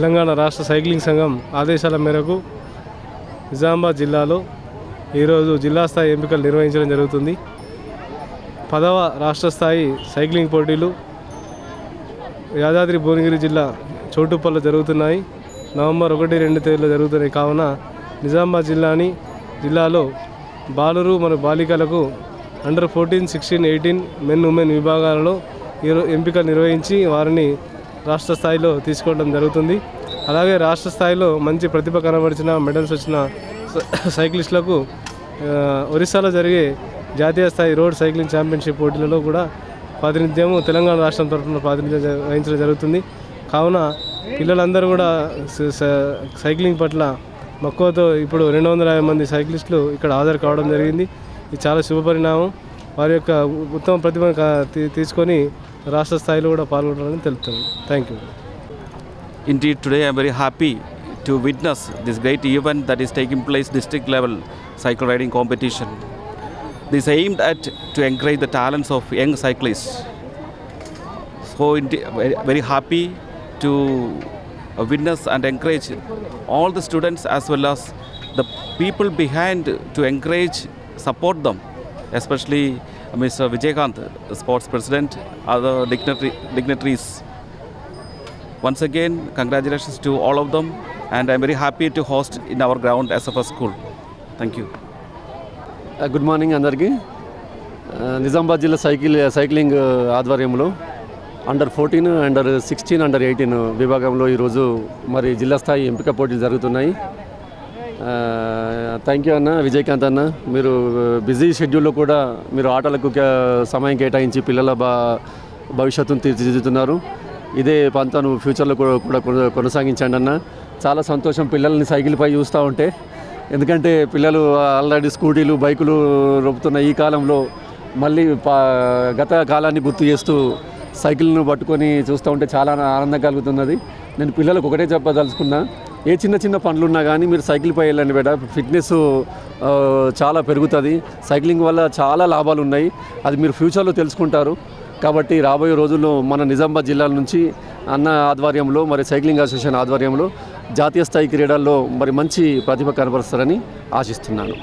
తెలంగాణ రాష్ట్ర సైక్లింగ్ సంఘం ఆదేశాల మేరకు నిజామాబాద్ జిల్లాలో ఈరోజు జిల్లా స్థాయి ఎంపికలు నిర్వహించడం జరుగుతుంది. పదవ రాష్ట్ర స్థాయి సైక్లింగ్ పోటీలు యాదాద్రి భువనగిరి జిల్లా చోటుపల్లె జరుగుతున్నాయి. నవంబర్ ఒకటి రెండు తేదీలో జరుగుతున్నాయి కావున నిజామాబాద్ జిల్లాని జిల్లాలో బాలురు మరియు బాలికలకు under fourteen sixteen eighteen men women విభాగాలలో ఈరో ఎంపికలు నిర్వహించి వారిని రాష్ట్ర స్థాయిలో తీసుకోవడం జరుగుతుంది. అలాగే రాష్ట్ర స్థాయిలో మంచి ప్రతిభ కనబరిచిన మెడల్స్ వచ్చిన సైక్లిస్టులకు ఒరిస్సాలో జరిగే జాతీయ స్థాయి రోడ్ సైక్లింగ్ ఛాంపియన్షిప్ పోటీలలో కూడా ప్రాతినిధ్యము తెలంగాణ రాష్ట్రం తరఫున ప్రాతినిధ్యం వహించడం జరుగుతుంది. కావున పిల్లలందరూ కూడా స- సైక్లింగ్ పట్ల మక్కువతో ఇప్పుడు రెండు వందల యాభై మంది సైక్లిస్టులు ఇక్కడ హాజరు కావడం జరిగింది. ఇది చాలా శుభపరిణామం. వారి యొక్క ఉత్తమ ప్రతిభను కా- తీ- తీసుకొని రాష్ట్ర స్థాయిలో కూడా పాల్గొనాలని తెలుపుతుంది thank you Indeed, today I'm very happy to witness this great event that is taking place district level cycle riding competition. This aimed at to encourage the talents of young cyclists. So indeed, very, very happy to uh, witness and encourage all the students as well as the people behind to encourage, support them, especially Mr. Vijaykanth, the sports president, other dignitary, dignitaries once again, congratulations to all of them, and I'm very happy to host in our ground SFS school. Thank you. ఆ, good morning అందరికీ ఆ, నిజామాబాద్ జిల్లా cycle cycling ఆధ్వర్యంలో under fourteen under sixteen under eighteen విభాగంలో ఈరోజు మరి జిల్లా స్థాయి ఎంపిక పోటీలు జరుగుతున్నాయి థ్యాంక్ యూ అన్న విజయకాంత్ అన్న. మీరు బిజీ షెడ్యూల్లో కూడా మీరు ఆటలకు సమయం కేటాయించి పిల్లల బా భవిష్యత్తును తీర్చిదిద్దుతున్నారు. ఇదే పంతను ఫ్యూచర్లో కూడా కొన- కొనసాగించండి అన్న. చాలా సంతోషం పిల్లల్ని సైకిల్పై చూస్తూ ఉంటే. ఎందుకంటే పిల్లలు ఆల్రెడీ స్కూటీలు బైకులు రొప్పుతున్న ఈ కాలంలో మళ్ళీ పా గత కాలాన్ని గుర్తు చేస్తూ సైకిల్ను పట్టుకొని చూస్తూ ఉంటే చాలా ఆనందం కలుగుతున్నది. నేను పిల్లలకు ఒకటే చెప్పదలుచుకున్నా. ఏ చిన్న చిన్న పనులు ఉన్నా కానీ మీరు సైకిల్పై వెళ్ళండి బేట. ఫిట్నెస్ చాలా పెరుగుతుంది. సైక్లింగ్ వల్ల చాలా లాభాలు ఉన్నాయి. అది మీరు ఫ్యూచర్లో తెలుసుకుంటారు. కాబట్టి రాబోయే రోజుల్లో మన నిజామాబాద్ జిల్లాల నుంచి అన్న ఆధ్వర్యంలో మరి సైక్లింగ్ అసోసియేషన్ ఆధ్వర్యంలో జాతీయ స్థాయి క్రీడల్లో మరి మంచి ప్రతిభ కనబరుస్తారని ఆశిస్తున్నాను.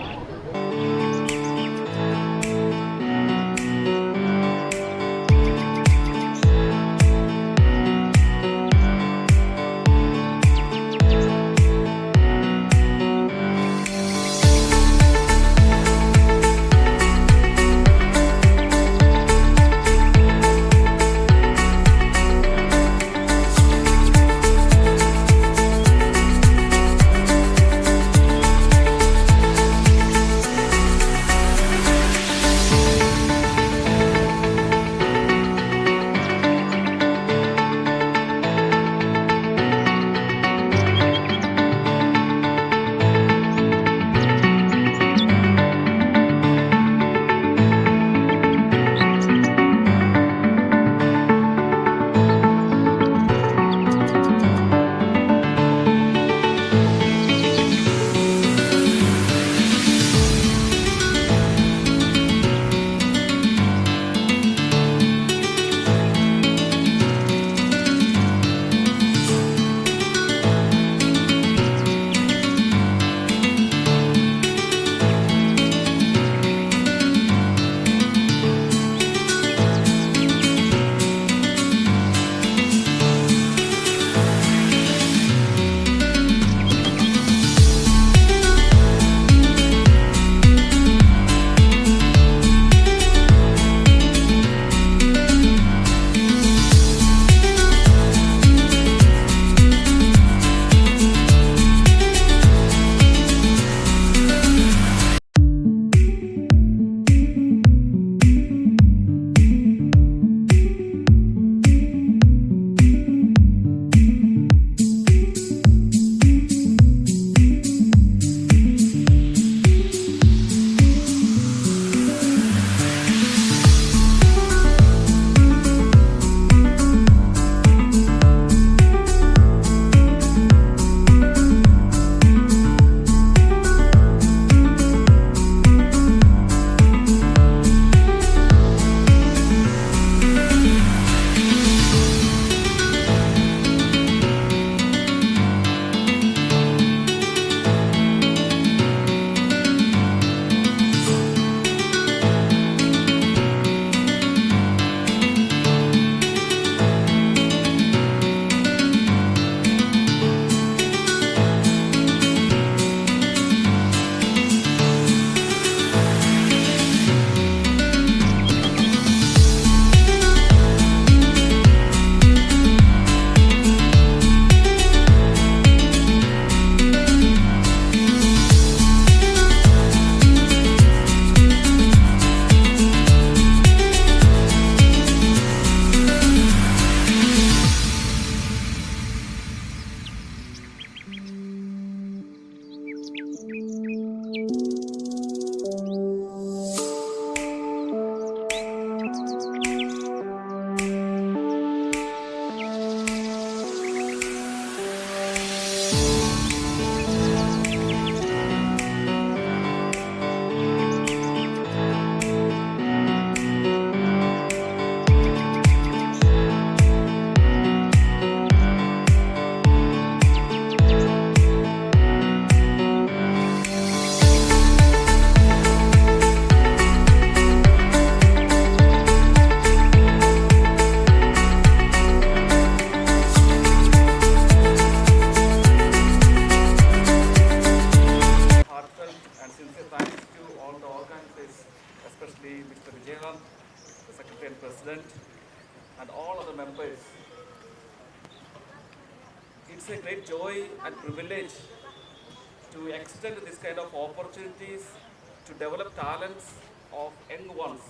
Young ones.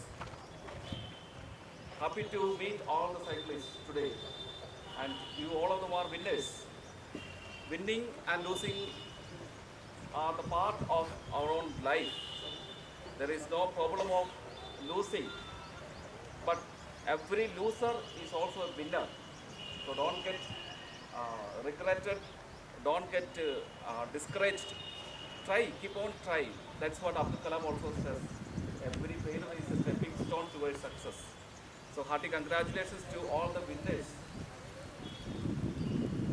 Happy to meet all the cyclists today, and you all of them are winners. Winning and losing are the part of our own life. There is no problem of losing, but every loser is also a winner. So don't get uh, regretted, don't get uh, uh, discouraged. Try, keep on trying. That's what Abdul Kalam also says. Every failure is a stepping stone towards success. So hearty congratulations to all the winners.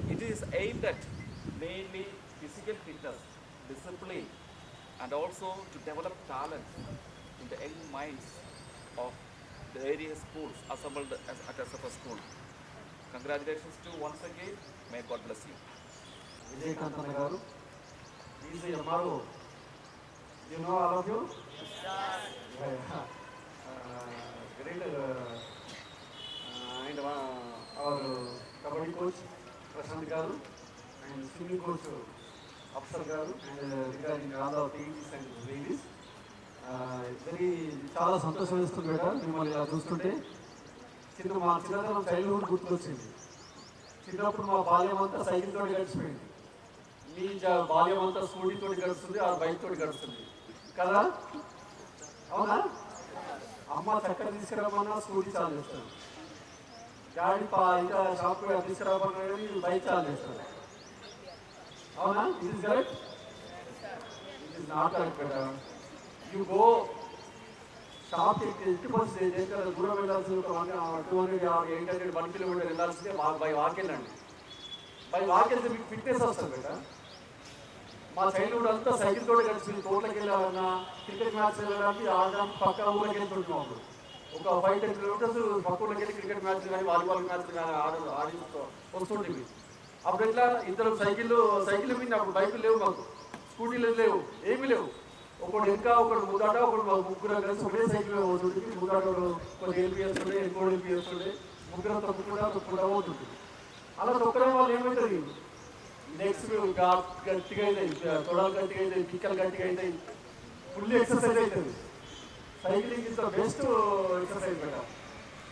It is aimed at mainly physical fitness, discipline, and also to develop talent in the young minds of the various schools assembled as, at SFS school. Congratulations to once again. May God bless you. Vijayakanth అన్న గారు is MRO you know all of you great and our kabaddi coach Prashant గారు and swimming coach Afsar గారు and regarding all of teams and ladies very చాలా సంతోషం వేస్తుంది బేట మిమ్మల్ని ఇలా చూస్తుంటే. చిన్న మా చిన్నతనం చైల్డ్హుడ్ గుర్తుకొచ్చింది. చిన్నప్పుడు మా బాల్యం అంతా సైకిల్ తోటి గడిచిపోయింది. మీ బాల్యం అంతా స్కూటీ తోటి గడుస్తుంది ఆ బైక్ తోటి గడుస్తుంది. కదా? అవునా? అమ్మ చక్కెర తీసుకురామన్నా స్కూటీ చాలు చేస్తాను. గాడి పా ఇంకా షాప్ తీసుకురామన్నా బైక్ చాలు చేస్తాను. అవునా? It is correct it is not correct కదా? యూ గో షాప్ ఎట్టి పరిస్థితి దగ్గర దూరం వెళ్ళాల్సింది ఒక one two hundred eight hundred one kilometer వెళ్ళాల్సిందే బై వాక్ వెళ్ళండి. బై వాక్ వెళ్తే మీకు ఫిట్నెస్ వస్తుంది కదా? మా చైల్డ్హుడ్ అంతా సైకిల్ తోట కలిసి తోటకి వెళ్ళాలన్నా క్రికెట్ మ్యాచ్ వెళ్ళడానికి ఆడడం పక్క ఊళ్ళకి వెళ్తుంటాం అప్పుడు. ఒక ఫైవ్ టెన్ కిలోమీటర్స్ పక్క ఊళ్ళకి వెళ్ళి క్రికెట్ మ్యాచ్ కానీ వాలీబాల్ మ్యాచ్ కానీ ఆడ ఆడి వస్తుంటుంది. అప్పుడు ఎట్లా ఇద్దరు సైకిల్ సైకిల్ మీద అప్పుడు బైకులు లేవు మాకు. స్కూటీలు లేవు ఏమీ లేవు. ఒకడు ఇంకా ఒకడు ముదాట ఒకడు ముగ్గురు కలిసి ఒకే సైకిల్ అవుతుంది ముదాట కొన్ని ఎల్పి వేస్తుండే ఇంకోటి ఎల్పి వేస్తుండే ముగ్గురు తప్పుకుండా తొక్కుకుండా పోతుంది అలా తొక్కడం వల్ల ఏమవుతుంది నెక్స్ట్ గట్టిగా అవుతాయి తొడలు గట్టిగా అవుతాయి పిక్కలు గట్టిగా అవుతాయి ఫుల్ ఎక్సర్సైజ్ అవుతుంది cycling is the best exercise madam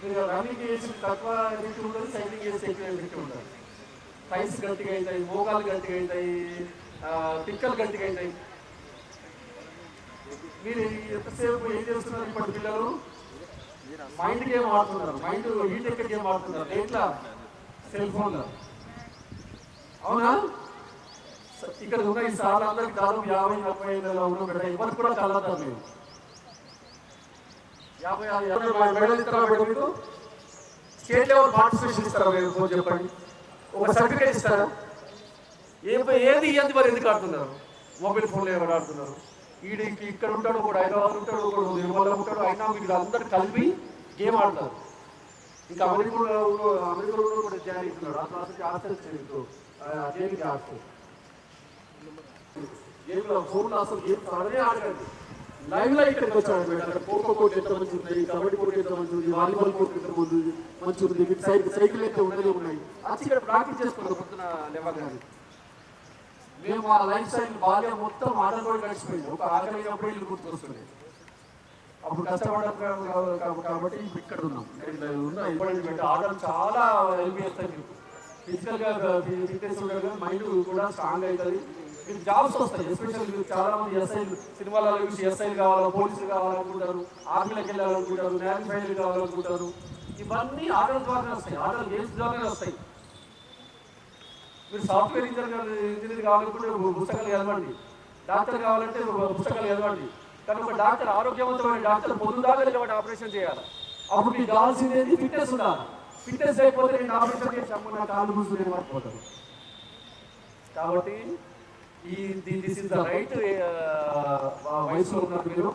మీరు రన్నింగ్ చేసి తక్కువ రేటు ఉంటుంది సైక్లింగ్ చేసి ఎక్కువ రేటు ఉంటుంది థైస్ గట్టిగా అవుతాయి మోకాలు గట్టిగా అవుతాయి పిక్కలు గట్టిగా అవుతాయి మీరు ఎంతసేపు ఏం చేస్తున్నారు ఇప్పటి పిల్లలు? మైండ్ గేమ్ ఆడుతున్నారు మైండ్ హీట్ ఎక్కడ గేమ్ ఆడుతున్నారు ఎట్లా సెల్ ఫోన్లో అవునా? ఇక్కడ ఉన్న ఈ సార్లు అందరికి దాదాపు యాభై నలభై ఐదు అలా ఉన్న బిడ్డ ఎవరికి కూడా కలతారు మీరు యాభై యాభై మెడల్ ఇస్తారా బిడ్డ మీకు? స్టేట్ లెవెల్ పార్టిసిపేషన్ ఇస్తారా మీరు? చెప్పండి. ఒక సర్టిఫికేట్ ఇస్తారా? ఏది ఇవ్వండి మరి ఎందుకు ఆడుతున్నారు? మొబైల్ ఫోన్లో ఎవరు ఆడుతున్నారు? వీడి ఇక్కడ ఉంటాడు ఒకడు హైదరాబాద్ ఉంటాడు ఒకడు నిర్మల్లో ఉంటాడు అయినా వీళ్ళు అందరు కలిపి గేమ్ ఆడతారు. ఇంకా అమెరికాలో ఉన్న- అమెరికాలో కూడా జాయిన్ అవుతున్నాడు ఆ క్లాస్కి ఆస్ట్రేలియా జేబీకి ఆడుతూ గేమ్లో ఫోన్లో అసలు గేమ్స్ ఆడనే ఆడకండి. లైవ్ ఇక్కడికి వచ్చాడు అక్కడ. ఖోఖో కోర్టు ఎంత మంచి ఉంది కబడ్డీ కోర్టు ఎంత మంచి ఉంది వాలీబాల్ కోర్టు ఎంత మంచి ఉంది మంచి ఉంది. మీకు సైకిల్ సైకిల్ అయితే ఉన్నాయి. వచ్చి ఇక్కడ ప్రాక్టీస్ చేసుకున్నాం పొద్దున లేవగానే మేము ఆ లైఫ్ స్టైల్ బాగా మొత్తం ఆటలు గడిచిపోయింది ఒక ఆకలి ఇల్లు గుర్తుకొస్తుంది అప్పుడు కష్టపడ్డాం కాబట్టి ఇక్కడ ఉన్నాం. ఇక్కడ ఉన్న ఇంపార్టెంట్ పెట్టి. ఆటలు చాలా హెల్ప్ మీకు ఫిజికల్గా ఫిట్నెస్ ఉండదు మైండ్ కూడా స్ట్రాంగ్ అవుతుంది. మీకు జాబ్స్ వస్తాయి ఎస్పెషల్ మీకు చాలా మంది ఎస్ఐ సినిమాలలో చూసి ఎస్ఐలు కావాలా పోలీసులు కావాలనుకుంటారు ఆర్మీలకు వెళ్ళాలనుకుంటారు నేవీ ఫైర్లు కావాలనుకుంటారు. ఇవన్నీ ఆటల ద్వారానే వస్తాయి ఆటల గేమ్స్ ద్వారానే వస్తాయి. మీరు సాఫ్ట్వేర్ ఇంజనీర్ ఇంజనీర్ కావాలనుకుంటే పుస్తకాలు చదవండి. డాక్టర్ కావాలంటే పుస్తకాలు చదవండి. కానీ ఒక డాక్టర్ ఆరోగ్యవంతమైన డాక్టర్ పొద్దుదాకా కాబట్టి ఆపరేషన్ చేయాలి. అప్పుడు మీకు కావాల్సింది ఏంటి ఫిట్నెస్ ఉండాలి. ఫిట్నెస్ అయిపోతే నేను ఆపరేషన్ చేసి అమ్మ నా కాలు కూర్చుని మర్చిపోతాను కాబట్టి ఈ దిస్ ఇస్ ద రైట్ వయసులో ఉన్నారు మీరు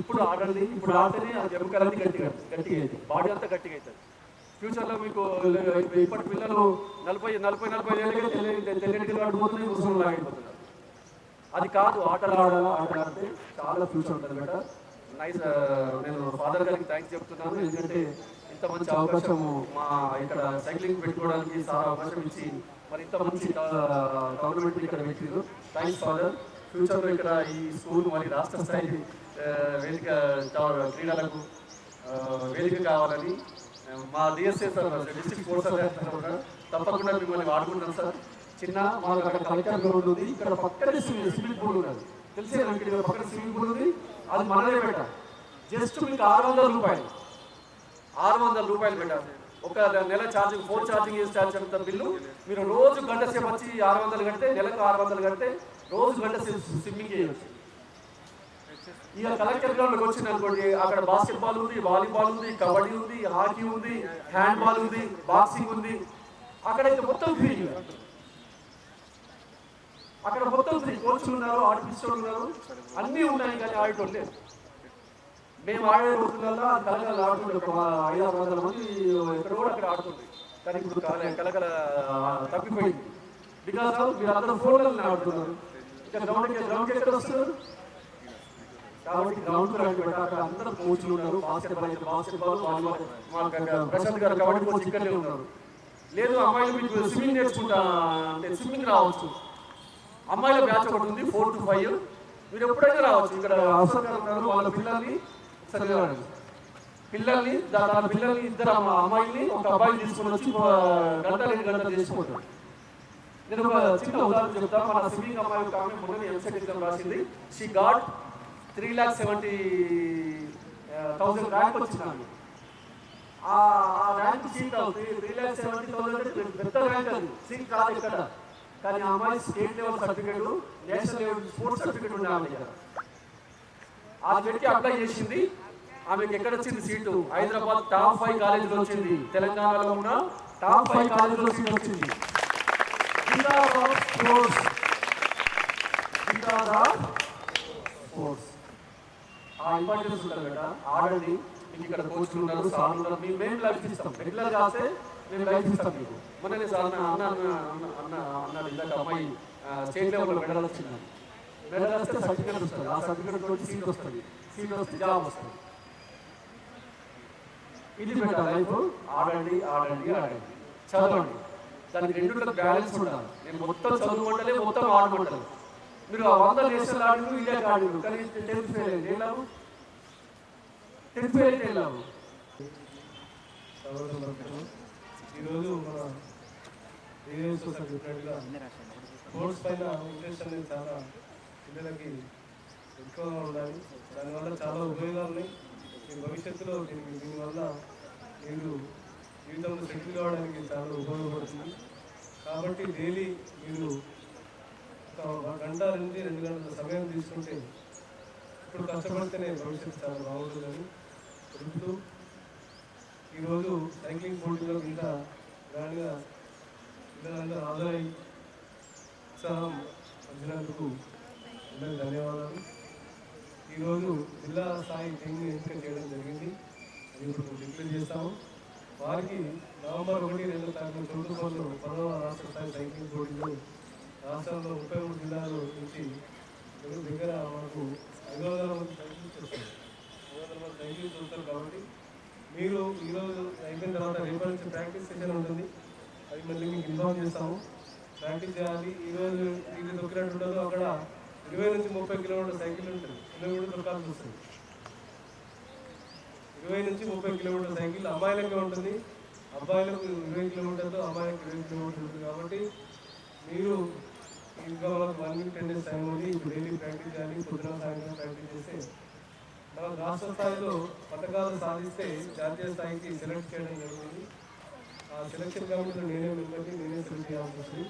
ఇప్పుడు ఆడండి ఇప్పుడు ఆడితేనే ఆ ఎముకలన్నీ గట్టిగా గట్టిగా అవుతుంది. బాడీ అంతా గట్టిగా అవుతుంది. ఫ్యూచర్లో మీకు ఇప్పటి పిల్లలు నలభై నలభై నలభై ఏళ్ళకి తెలియని తెలియని ఆడిపోతుంది ముసలి ఆడిపోతున్నారు అది కాదు ఆటలు ఆడాలా ఆటలాడితే చాలా ఫ్యూచర్ ఉంటుంది బేట నైస్ నేను ఫాదర్ గారికి థ్యాంక్స్ చెప్తున్నాను. ఎందుకంటే ఇంత మంచి అవకాశము మా ఇక్కడ సైక్లింగ్ పెట్టుకోవడానికి సార్ అవకాశం ఇచ్చి మరి ఇంత మంచి గవర్నమెంట్ ఇక్కడ పెట్టింది థ్యాంక్స్ ఫాదర్ ఫ్యూచర్లో ఇక్కడ ఈ స్కూల్ మరి రాష్ట్ర స్థాయి వేదిక క్రీడలకు వేదిక కావాలని మా డిఎస్ఏ సార్ డిస్ట్రిక్ట్ స్పోర్ట్స్ తప్పకుండా మిమ్మల్ని వాడుకుంటాం సార్. చిన్న మాకు అక్కడ కలెక్టర్ గ్రౌండ్ ఉంది. ఇక్కడ పక్కనే స్విమ్మింగ్ పూల్ ఉన్నది. తెలిసే నాకు పక్కన స్విమ్మింగ్ పూల్ ఉంది. అది మనమే పెట్టాం. జస్ట్ మీకు ఆరు వందల రూపాయలు. ఆరు వందల రూపాయలు పెట్టాలి ఒక నెల ఛార్జింగ్ ఫోన్ ఛార్జింగ్ చేసి ఛార్జ్ అంత బిల్లు. మీరు రోజు గంట సేపు వచ్చి ఆరు వందలు కడితే నెలకు ఆరు వందలు కడితే రోజు గంట సేపు స్విమ్మింగ్ చేయవచ్చు ఇక కలెక్టర్ గ్రౌండ్కి వచ్చింది అనుకోండి అక్కడ బాస్కెట్బాల్ ఉంది వాలీబాల్ ఉంది కబడ్డీ ఉంది హాకీ ఉంది హ్యాండ్బాల్ ఉంది బాక్సింగ్ ఉంది. అక్కడైతే మొత్తం ఫ్రీ అక్కడ మొత్తం ఫ్రీ కోచ్లు ఉన్నారు ఆర్టిస్టులు ఉన్నారు అన్నీ ఉన్నాయి కానీ ఆడేటోళ్ళు లేదు మేము ఆడే రోజులలో కలకల ఆడుతుండే ఒక ఐదు ఆరు వందల మంది ఇక్కడ కూడా అక్కడ ఆడుతుంది కానీ ఇప్పుడు కల- కలకల తప్పిపోయింది. బికాస్ ఆఫ్ వీళ్ళందరూ ఫోన్లలో ఆడుతున్నారు. ఇక గ్రౌండ్ గ్రౌండ్ ఎక్కడ వస్తున్నారు? కాబట్టి గ్రౌండ్ రండి బెట. అందరూ కోచ్లు ఉన్నారు. బాస్కెట్ అయితే బాస్కెట్ వాలీబాల్ ప్రశాంత్ గారు కోచ్ ఇక్కడే ఉన్నారు. లేదు అమ్మాయిలు మీకు స్విమ్మింగ్ నేర్చుకుంటా అంటే స్విమ్మింగ్ రావచ్చు. అమ్మాయిల బ్యాచ్ ఒకటి ఉంది ఫోర్ టు ఫైవ్ మీరు ఎప్పుడైనా రావచ్చు. ఇక్కడ అవసరం గారు ఉన్నారు వాళ్ళ పిల్లల్ని చదివాడు పిల్లల్ని తన పిల్లల్ని ఇద్దరు అమ్మాయిని అమ్మాయిల్ని ఒక అబ్బాయిని తీసుకొని వచ్చి గంట రెండు గంటలు చేసిపోతాడు నేను ఒక చిన్న ఉదాహరణ చెప్తాను మన స్విమ్మింగ్ అమ్మాయి ఒక ఆమె మొన్న ఎంసెట్ ఎగ్జామ్ రాసింది. She got three lakh seventy thousand rank వచ్చింది ఆమె. ఆ ర్యాంక్ సీట్ అవుతుంది. త్రీ ల్యాక్ సెవెంటీ థౌసండ్ అంటే పెద్ద ర్యాంక్ అది. సీట్ కాదు ఇక్కడ. కానీ ఆ అమ్మాయి state level certificate national level sports certificate ఉండే ఆమె దగ్గర. ఆ పెట్టి అప్లై చేసింది. ఆమెకి ఎక్కడ వచ్చింది సీటు? హైదరాబాద్ టాప్ ఫైవ్ కాలేజీలో వచ్చింది. తెలంగాణలో ఉన్న? టాప్ ఫైవ్ కాలేజీలో సీట్ వచ్చింది. ఆ ఇంపార్టెన్స్ ఉంటుంది కదా ఆడండి. మీకు ఇక్కడ కోచ్లు ఉన్నారు సార్లు ఉన్నారు. మేము మేము లైఫ్ ఇస్తాం. రెగ్యులర్ కాస్తే మేము లైఫ్ ఇస్తాం మీకు. మొన్ననే సార్ అన్న అన్న అన్న అన్న అన్నాడు. ఇందాక అమ్మాయి స్టేట్ లెవెల్లో మెడల్ వచ్చింది. మెడల్ వస్తే సర్టిఫికేట్ వస్తుంది. ఆ సర్టిఫికేట్ తోటి సీట్ వస్తుంది. సీట్ వస్తే జాబ్ వస్తుంది. ఇది బెటర్. లైఫ్ ఆడండి ఆడండి ఆడండి. చదవండి. దానికి రెండు బ్యాలెన్స్ ఉండాలి. నేను మొత్తం చదువుకుంటలే మొత్తం ఆడమంటాను మీరు ఆ వంద నేషనల్ ఆడిను ఇదే కానీ టెన్త్ ఫెయిల్ అయింది. లాభం? టెన్త్ ఫెయిల్ అయితే. ఈరోజు మన స్పోర్ట్స్ పైన ఇంట్రెస్ట్ అనేది చాలా పిల్లలకి ఎక్కువగా ఉండాలి. దానివల్ల చాలా ఉపయోగాలు ఉన్నాయి. మీ భవిష్యత్తులో దీనికి దీనివల్ల మీరు జీవితంలో సెటిల్ కావడానికి చాలా ఉపయోగపడుతుంది. కాబట్టి డైలీ మీరు ఒక గంట నుంచి రెండు గంటల సమయం తీసుకుంటే ఇప్పుడు కష్టపడితేనే భవిష్యత్తు చాలా బాగుంటుందని చెబుతూ ఈరోజు సైక్లింగ్ పోటీలో ఇంత గ్రాండ్గా పిల్లలందరూ హాజరై ఉత్సాహం అందినందుకు అందరికీ ధన్యవాదాలు. ఈరోజు జిల్లా స్థాయి టీంని ఎంపిక చేయడం జరిగింది. అది ఇప్పుడు డిక్లేర్ చేస్తాము. వారికి నవంబర్ ఒకటి రెండు తారీఖు చోటుపల్లి పదవ రాష్ట్ర స్థాయి సైకిల్ పోటీలు రాష్ట్రంలో ముప్పై మూడు జిల్లాల నుంచి దగ్గర దగ్గర మనకు ఐదు వందల మంది సైక్లింగ్ చేస్తారు. ఐదు వందల మంది చూస్తారు కాబట్టి మీరు ఈరోజు అయిపోయిన తర్వాత రేపటి నుంచి ప్రాక్టీస్ సెషన్ ఉంటుంది. అది మళ్ళీ మీకు ఇన్ఫార్మ్ చేస్తాము. ప్రాక్టీస్ చేయాలి. ఈరోజు ఇది దొరికినట్టు ఉండదు. అక్కడ ఇరవై నుంచి ముప్పై కిలోమీటర్ సైకిల్ ఉంటుంది. కిలోమీటర్ దొరకాల్సి వస్తుంది. ఇరవై నుంచి ముప్పై కిలోమీటర్ సైకిల్ అమ్మాయిలకే ఉంటుంది. అబ్బాయిలకు ఇరవై కిలోమీటర్లు అమ్మాయిలకు ఇరవై కిలోమీటర్లు ఉంటుంది కాబట్టి మీరు ఇంకా వాళ్ళకి one week ten days time ఉంది. డైలీ ప్రాక్టీస్ చేయాలి. పొద్దున సాయంత్రం ప్రాక్టీస్ చేస్తే మనం రాష్ట్ర స్థాయిలో పథకాలు సాధిస్తే జాతీయ స్థాయికి సెలెక్ట్ చేయడం జరుగుతుంది. ఆ సెలక్షన్ కమిటీలో నేనే మెంబర్ని నేనే సెలెక్ట్ చేయాల్సి వస్తుంది.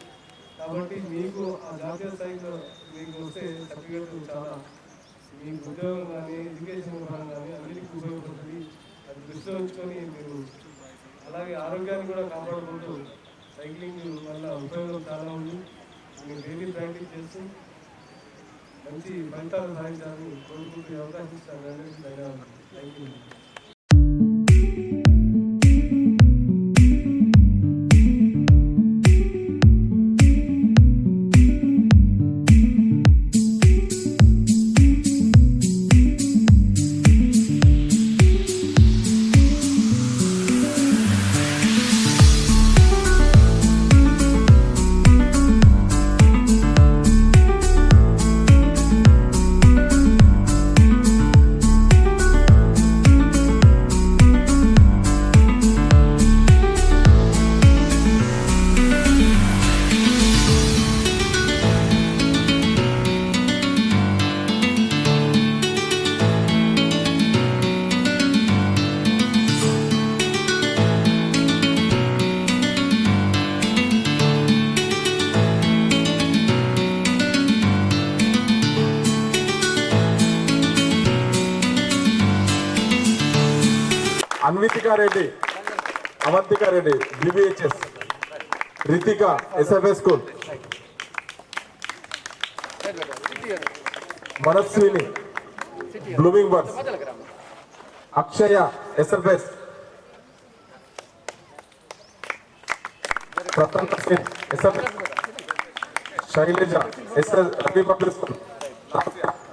కాబట్టి మీకు ఆ జాతీయ స్థాయిలో మీకు వస్తే సర్టిఫికేట్ చాలా మీకు ఉద్యోగం కానీ ఎడ్యుకేషన్ పరంగా కానీ అన్నిటికీ ఉపయోగపడుతుంది. అది దృష్టిలో ఉంచుకొని మీరు అలాగే ఆరోగ్యాన్ని కూడా కాపాడుకుంటూ సైక్లింగ్ వల్ల ఉపయోగం చాలా ఉంది. మీరు డైలీ ప్రాక్టీస్ చేస్తూ మంచి ఫలితాలు సాధించాలని కోరుకుంటూ అవకాశం ఇస్తాను ధన్యవాదాలు. Thank you Ritika SFS school Manaswini blooming birds Akshaya SFS Swatantra Singh SFS Shailaja SS Ravi public school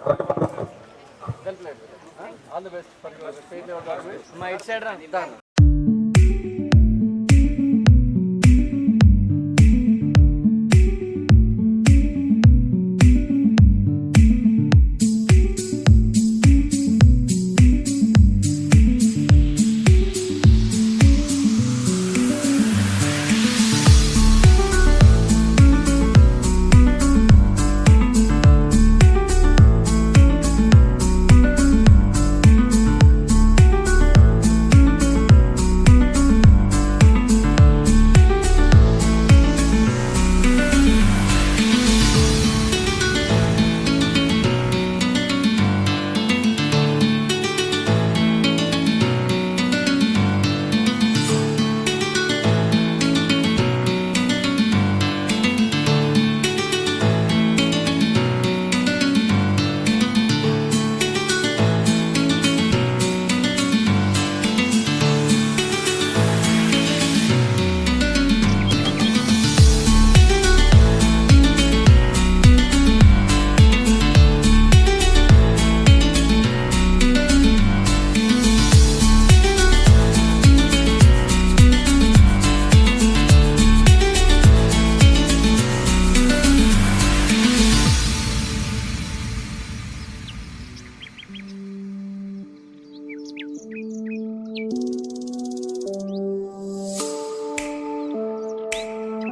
Ravi public school